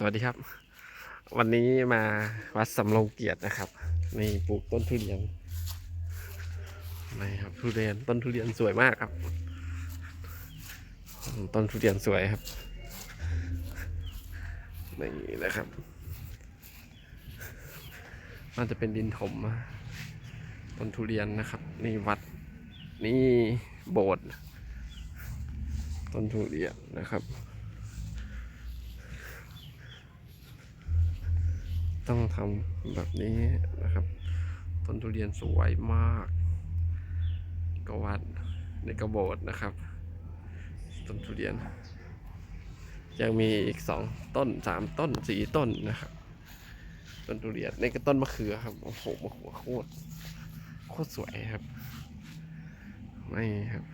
สวัสดีครับ วันนี้มาวัดสำโรงเกียรตินะครับนี่ปลูกต้นทุเรียนนี่ครับทุเรียนต้นทุเรียนสวยมากครับ ต้นทุเรียนสวยครับนี่นะครับมันจะเป็นดินถมต้นทุเรียนนะครับ นี่วัดนี่โบสถ์ต้นทุเรียนนะครับ ต้องทำแบบนี้นะครับ ต้นทุเรียนสวยมากกวัดในกระโบสถ์นะครับ ต้นทุเรียน ยังมีอีกสองต้นสามต้นสี่ต้นนะครับ ต้นทุเรียนในก็ต้นมะเขือครับโอ้โหมะเขือโคตรโคตรสวยครับไม่ครับ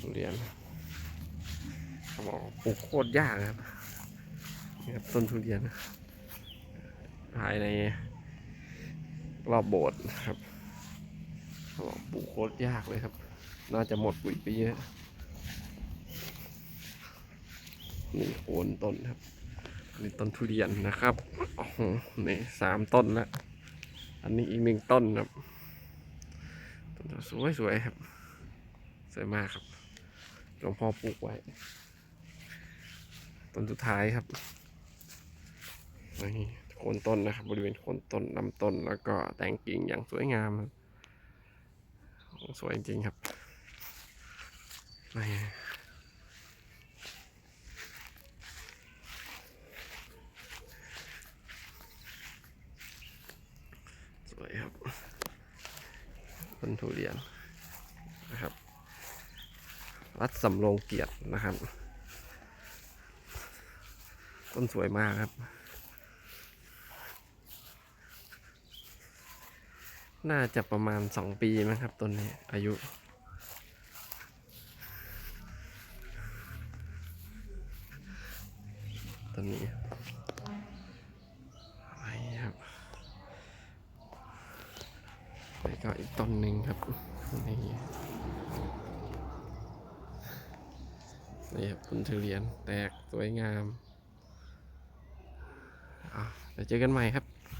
ทุเรียนเขาบอกปลูกโคตรยากครับ ครับต้นทุเรียนภายในรอบโบสถ์นะครับบอกปลูกโคตรยากเลยครับ น่าจะหมดปุ๋ยไปเยอะนี่โคนต้นครับนี่ต้นทุเรียนนะครับโอ้โหนี่สามต้นแล้วอันนี้อีกหนึ่งต้นครับต้นสวยสวยๆครับสวยมากครับหลวงพ่อปลูกไว้ ต้นสุดท้ายครับ นี่โคนต้นนะครับบริเวณโคนต้นลำต้นแล้วก็แต่งกิ่งอย่างสวยงามสวยจริงครับนี่สวยครับต้นทุเรียนนะครับวัดสำโรงเกียรตินะครับ ต้นสวยมากครับ น่าจะประมาณสองปีนะครับต้นนี้อายุ ต้นนี้อะไรครับแล้วก็อีกต้นหนึ่งครับนี่นี่ครับต้นทุเรียนแตกสวยงามอะเดี๋ยวเจอกันใหม่ครับ